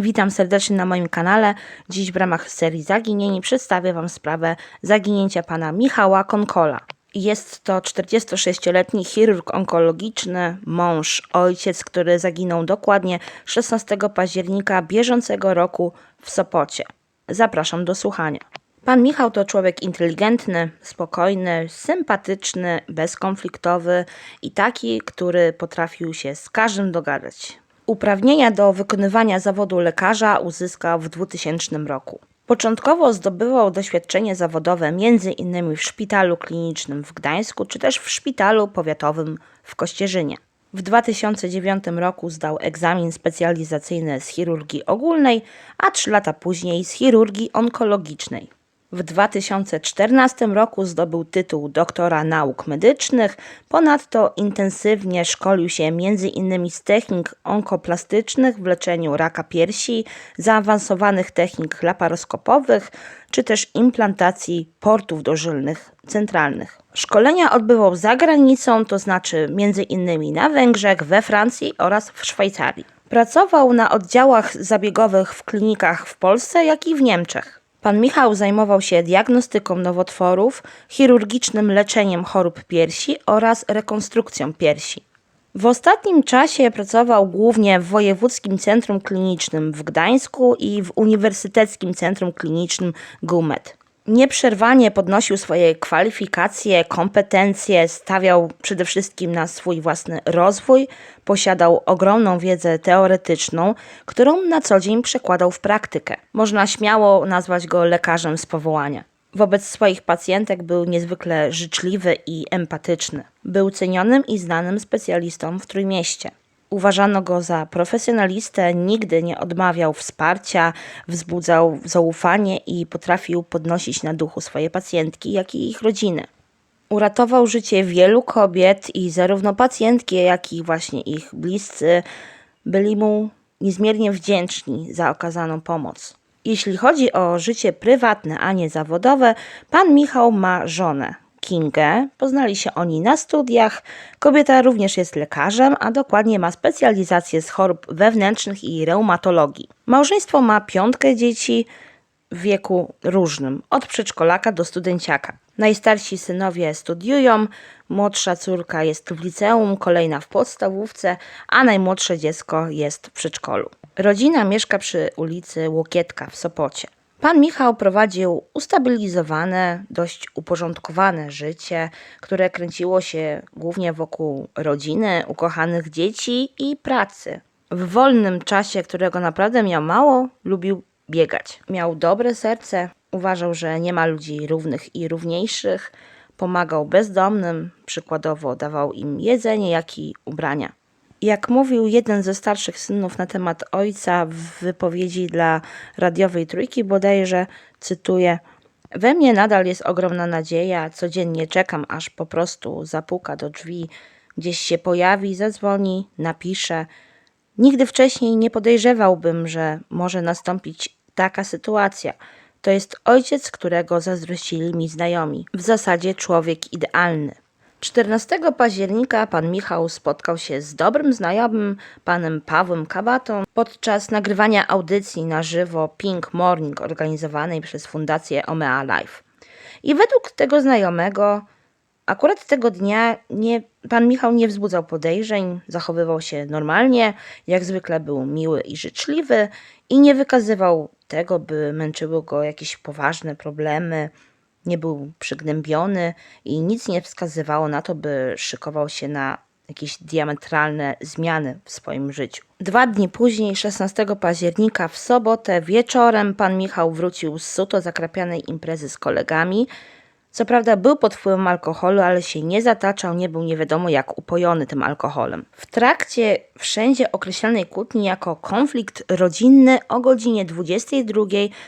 Witam serdecznie na moim kanale. Dziś w ramach serii zaginieni przedstawię Wam sprawę zaginięcia pana Michała Konkola. Jest to 46-letni chirurg onkologiczny, mąż, ojciec, który zaginął dokładnie 16 października bieżącego roku w Sopocie. Zapraszam do słuchania. Pan Michał to człowiek inteligentny, spokojny, sympatyczny, bezkonfliktowy i taki, który potrafił się z każdym dogadać. Uprawnienia do wykonywania zawodu lekarza uzyskał w 2000 roku. Początkowo zdobywał doświadczenie zawodowe m.in. w szpitalu klinicznym w Gdańsku czy też w szpitalu powiatowym w Kościerzynie. W 2009 roku zdał egzamin specjalizacyjny z chirurgii ogólnej, a trzy lata później z chirurgii onkologicznej. W 2014 roku zdobył tytuł doktora nauk medycznych. Ponadto intensywnie szkolił się m.in. z technik onkoplastycznych w leczeniu raka piersi, zaawansowanych technik laparoskopowych czy też implantacji portów dożylnych centralnych. Szkolenia odbywał za granicą, to znaczy m.in. na Węgrzech, we Francji oraz w Szwajcarii. Pracował na oddziałach zabiegowych w klinikach w Polsce, jak i w Niemczech. Pan Michał zajmował się diagnostyką nowotworów, chirurgicznym leczeniem chorób piersi oraz rekonstrukcją piersi. W ostatnim czasie pracował głównie w Wojewódzkim Centrum Klinicznym w Gdańsku i w Uniwersyteckim Centrum Klinicznym GUMED. Nieprzerwanie podnosił swoje kwalifikacje, kompetencje, stawiał przede wszystkim na swój własny rozwój, posiadał ogromną wiedzę teoretyczną, którą na co dzień przekładał w praktykę. Można śmiało nazwać go lekarzem z powołania. Wobec swoich pacjentek był niezwykle życzliwy i empatyczny. Był cenionym i znanym specjalistą w Trójmieście. Uważano go za profesjonalistę, nigdy nie odmawiał wsparcia, wzbudzał zaufanie i potrafił podnosić na duchu swoje pacjentki, jak i ich rodziny. Uratował życie wielu kobiet i zarówno pacjentki, jak i właśnie ich bliscy byli mu niezmiernie wdzięczni za okazaną pomoc. Jeśli chodzi o życie prywatne, a nie zawodowe, pan Michał ma żonę, Kingę. Poznali się oni na studiach. Kobieta również jest lekarzem, a dokładnie ma specjalizację z chorób wewnętrznych i reumatologii. Małżeństwo ma piątkę dzieci w wieku różnym, od przedszkolaka do studenciaka. Najstarsi synowie studiują, młodsza córka jest w liceum, kolejna w podstawówce, a najmłodsze dziecko jest w przedszkolu. Rodzina mieszka przy ulicy Łokietka w Sopocie. Pan Michał prowadził ustabilizowane, dość uporządkowane życie, które kręciło się głównie wokół rodziny, ukochanych dzieci i pracy. W wolnym czasie, którego naprawdę miał mało, lubił biegać. Miał dobre serce, uważał, że nie ma ludzi równych i równiejszych, pomagał bezdomnym, przykładowo dawał im jedzenie, jak i ubrania. Jak mówił jeden ze starszych synów na temat ojca w wypowiedzi dla radiowej trójki, bodajże cytuję: We mnie nadal jest ogromna nadzieja, codziennie czekam, aż po prostu zapuka do drzwi, gdzieś się pojawi, zadzwoni, napisze. Nigdy wcześniej nie podejrzewałbym, że może nastąpić taka sytuacja. To jest ojciec, którego zazdrościli mi znajomi. W zasadzie człowiek idealny. 14 października pan Michał spotkał się z dobrym znajomym, panem Pawłem Kabatą, podczas nagrywania audycji na żywo Pink Morning organizowanej przez Fundację Omea Life. I według tego znajomego, akurat tego dnia nie, pan Michał nie wzbudzał podejrzeń, zachowywał się normalnie, jak zwykle był miły i życzliwy i nie wykazywał tego, by męczyły go jakieś poważne problemy, nie był przygnębiony i nic nie wskazywało na to, by szykował się na jakieś diametralne zmiany w swoim życiu. Dwa dni później, 16 października, w sobotę wieczorem, pan Michał wrócił z suto zakrapianej imprezy z kolegami. Co prawda był pod wpływem alkoholu, ale się nie zataczał, nie był nie wiadomo jak upojony tym alkoholem. W trakcie wszędzie określanej kłótni jako konflikt rodzinny o godzinie 22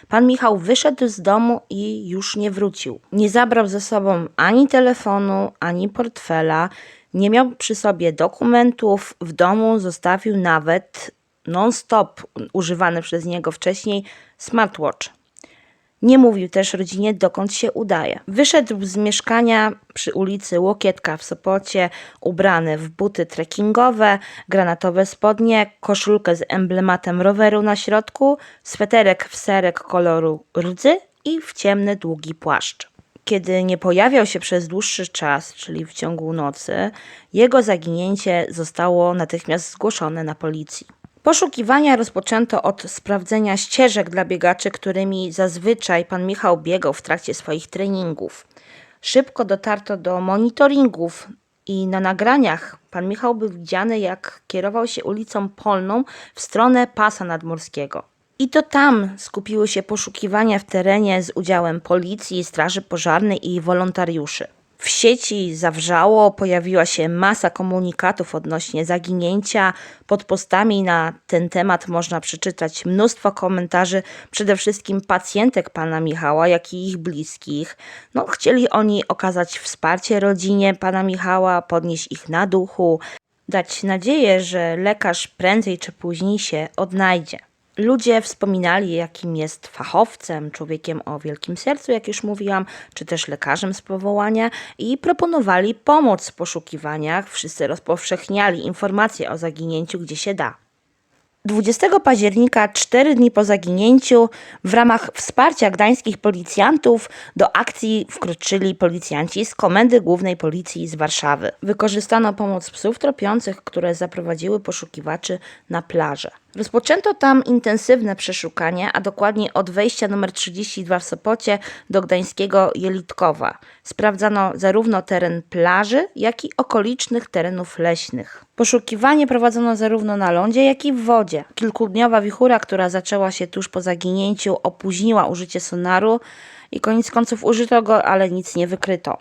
pan Michał wyszedł z domu i już nie wrócił. Nie zabrał ze sobą ani telefonu, ani portfela, nie miał przy sobie dokumentów, w domu zostawił nawet non-stop używany przez niego wcześniej smartwatch. Nie mówił też rodzinie, dokąd się udaje. Wyszedł z mieszkania przy ulicy Łokietka w Sopocie, ubrany w buty trekkingowe, granatowe spodnie, koszulkę z emblematem roweru na środku, sweterek w serek koloru rdzy i w ciemny, długi płaszcz. Kiedy nie pojawiał się przez dłuższy czas, czyli w ciągu nocy, jego zaginięcie zostało natychmiast zgłoszone na policji. Poszukiwania rozpoczęto od sprawdzenia ścieżek dla biegaczy, którymi zazwyczaj pan Michał biegał w trakcie swoich treningów. Szybko dotarto do monitoringów i na nagraniach pan Michał był widziany, jak kierował się ulicą Polną w stronę pasa nadmorskiego. I to tam skupiły się poszukiwania w terenie z udziałem policji, straży pożarnej i wolontariuszy. W sieci zawrzało, pojawiła się masa komunikatów odnośnie zaginięcia. Pod postami na ten temat można przeczytać mnóstwo komentarzy, przede wszystkim pacjentek pana Michała, jak i ich bliskich. No, chcieli oni okazać wsparcie rodzinie pana Michała, podnieść ich na duchu, dać nadzieję, że lekarz prędzej czy później się odnajdzie. Ludzie wspominali, jakim jest fachowcem, człowiekiem o wielkim sercu, jak już mówiłam, czy też lekarzem z powołania i proponowali pomoc w poszukiwaniach. Wszyscy rozpowszechniali informacje o zaginięciu, gdzie się da. 20 października, cztery dni po zaginięciu, w ramach wsparcia gdańskich policjantów do akcji wkroczyli policjanci z Komendy Głównej Policji z Warszawy. Wykorzystano pomoc psów tropiących, które zaprowadziły poszukiwaczy na plażę. Rozpoczęto tam intensywne przeszukanie, a dokładnie od wejścia numer 32 w Sopocie do gdańskiego Jelitkowa. Sprawdzano zarówno teren plaży, jak i okolicznych terenów leśnych. Poszukiwanie prowadzono zarówno na lądzie, jak i w wodzie. Kilkudniowa wichura, która zaczęła się tuż po zaginięciu, opóźniła użycie sonaru i koniec końców użyto go, ale nic nie wykryto.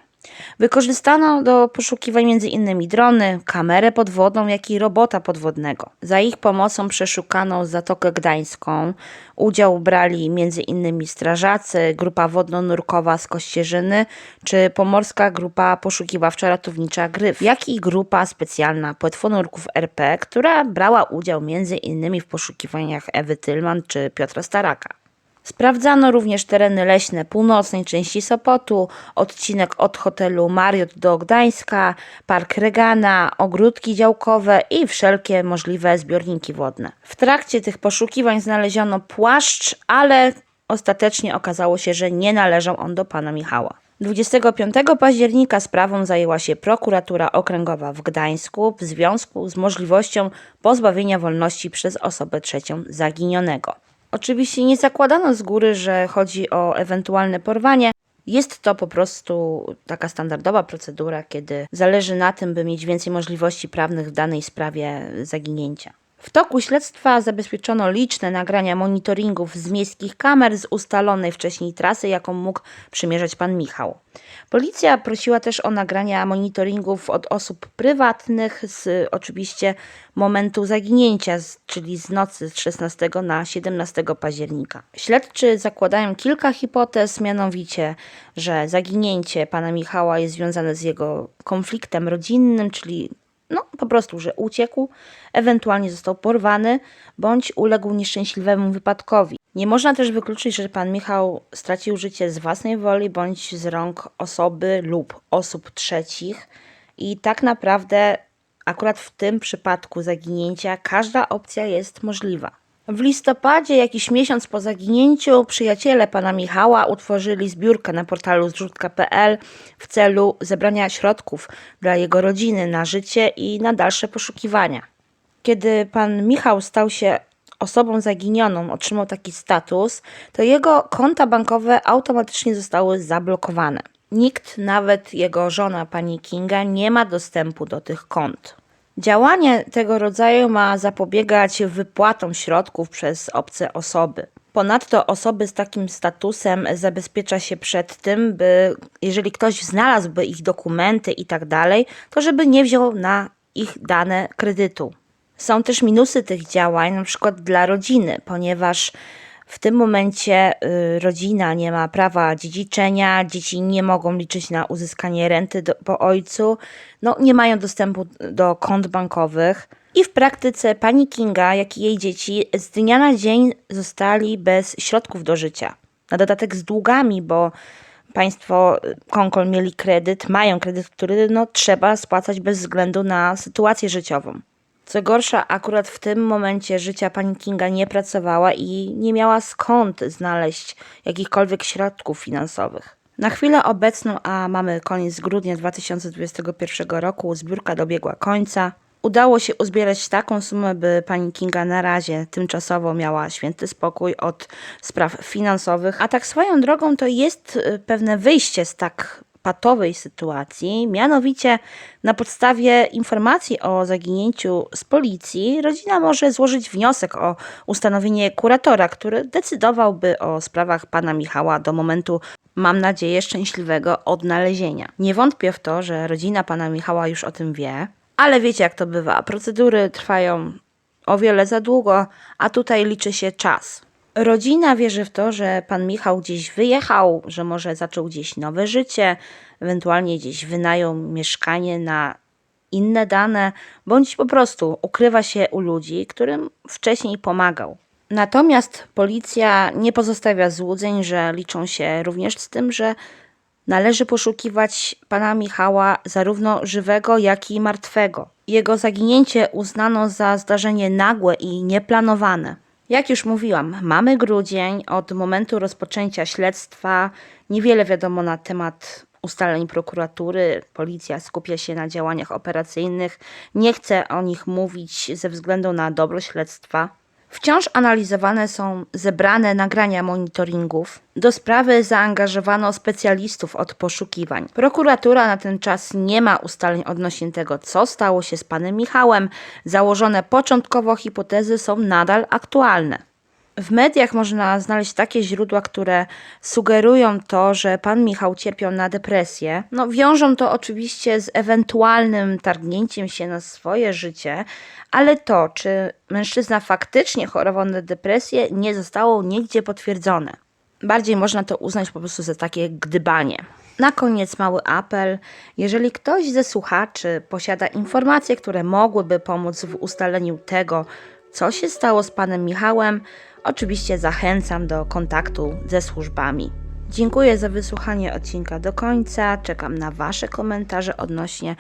Wykorzystano do poszukiwań m.in. drony, kamerę podwodną, jak i robota podwodnego. Za ich pomocą przeszukano Zatokę Gdańską. Udział brali m.in. strażacy, grupa wodno-nurkowa z Kościerzyny, czy pomorska grupa poszukiwawcza-ratownicza Gryf, jak i grupa specjalna płetwonurków RP, która brała udział m.in. w poszukiwaniach Ewy Tylman czy Piotra Staraka. Sprawdzano również tereny leśne północnej części Sopotu, odcinek od hotelu Mariot do Gdańska, park Regana, ogródki działkowe i wszelkie możliwe zbiorniki wodne. W trakcie tych poszukiwań znaleziono płaszcz, ale ostatecznie okazało się, że nie należał on do pana Michała. 25 października sprawą zajęła się prokuratura okręgowa w Gdańsku w związku z możliwością pozbawienia wolności przez osobę trzecią zaginionego. Oczywiście nie zakładano z góry, że chodzi o ewentualne porwanie. Jest to po prostu taka standardowa procedura, kiedy zależy na tym, by mieć więcej możliwości prawnych w danej sprawie zaginięcia. W toku śledztwa zabezpieczono liczne nagrania monitoringów z miejskich kamer z ustalonej wcześniej trasy, jaką mógł przymierzać pan Michał. Policja prosiła też o nagrania monitoringów od osób prywatnych z oczywiście momentu zaginięcia, czyli z nocy z 16 na 17 października. Śledczy zakładają kilka hipotez, mianowicie, że zaginięcie pana Michała jest związane z jego konfliktem rodzinnym, czyli po prostu, że uciekł, ewentualnie został porwany bądź uległ nieszczęśliwemu wypadkowi. Nie można też wykluczyć, że pan Michał stracił życie z własnej woli bądź z rąk osoby lub osób trzecich i tak naprawdę akurat w tym przypadku zaginięcia każda opcja jest możliwa. W listopadzie, jakiś miesiąc po zaginięciu, przyjaciele pana Michała utworzyli zbiórkę na portalu zrzutka.pl w celu zebrania środków dla jego rodziny na życie i na dalsze poszukiwania. Kiedy pan Michał stał się osobą zaginioną, otrzymał taki status, to jego konta bankowe automatycznie zostały zablokowane. Nikt, nawet jego żona pani Kinga, nie ma dostępu do tych kont. Działanie tego rodzaju ma zapobiegać wypłatom środków przez obce osoby. Ponadto osoby z takim statusem zabezpiecza się przed tym, by jeżeli ktoś znalazłby ich dokumenty i tak dalej, to żeby nie wziął na ich dane kredytu. Są też minusy tych działań, na przykład dla rodziny, ponieważ w tym momencie y, rodzina nie ma prawa dziedziczenia, dzieci nie mogą liczyć na uzyskanie renty do, po ojcu, no, nie mają dostępu do kont bankowych. I w praktyce pani Kinga, jak i jej dzieci z dnia na dzień zostali bez środków do życia. Na dodatek z długami, bo państwo y, Konkol mieli kredyt, mają kredyt, który no, trzeba spłacać bez względu na sytuację życiową. Co gorsza, akurat w tym momencie życia pani Kinga nie pracowała i nie miała skąd znaleźć jakichkolwiek środków finansowych. Na chwilę obecną, a mamy koniec grudnia 2021 roku, zbiórka dobiegła końca. Udało się uzbierać taką sumę, by pani Kinga na razie tymczasowo miała święty spokój od spraw finansowych. A tak swoją drogą to jest y, pewne wyjście z tak patowej sytuacji. Mianowicie na podstawie informacji o zaginięciu z policji rodzina może złożyć wniosek o ustanowienie kuratora, który decydowałby o sprawach pana Michała do momentu mam nadzieję, szczęśliwego odnalezienia. Nie wątpię w to, że rodzina pana Michała już o tym wie, ale wiecie jak to bywa. Procedury trwają o wiele za długo, a tutaj liczy się czas. Rodzina wierzy w to, że pan Michał gdzieś wyjechał, że może zaczął gdzieś nowe życie, ewentualnie gdzieś wynajął mieszkanie na inne dane, bądź po prostu ukrywa się u ludzi, którym wcześniej pomagał. Natomiast policja nie pozostawia złudzeń, że liczą się również z tym, że należy poszukiwać pana Michała zarówno żywego, jak i martwego. Jego zaginięcie uznano za zdarzenie nagłe i nieplanowane. Jak już mówiłam, mamy grudzień. Od momentu rozpoczęcia śledztwa niewiele wiadomo na temat ustaleń prokuratury. Policja skupia się na działaniach operacyjnych. Nie chce o nich mówić ze względu na dobro śledztwa. Wciąż analizowane są zebrane nagrania monitoringów. Do sprawy zaangażowano specjalistów od poszukiwań. Prokuratura na ten czas nie ma ustaleń odnośnie tego, co stało się z panem Michałem. Założone początkowo hipotezy są nadal aktualne. W mediach można znaleźć takie źródła, które sugerują to, że pan Michał cierpiał na depresję. No, wiążą to oczywiście z ewentualnym targnięciem się na swoje życie, ale to, czy mężczyzna faktycznie chorował na depresję, nie zostało nigdzie potwierdzone. Bardziej można to uznać po prostu za takie gdybanie. Na koniec mały apel. Jeżeli ktoś ze słuchaczy posiada informacje, które mogłyby pomóc w ustaleniu tego, co się stało z panem Michałem, oczywiście zachęcam do kontaktu ze służbami. Dziękuję za wysłuchanie odcinka do końca. Czekam na Wasze komentarze odnośnie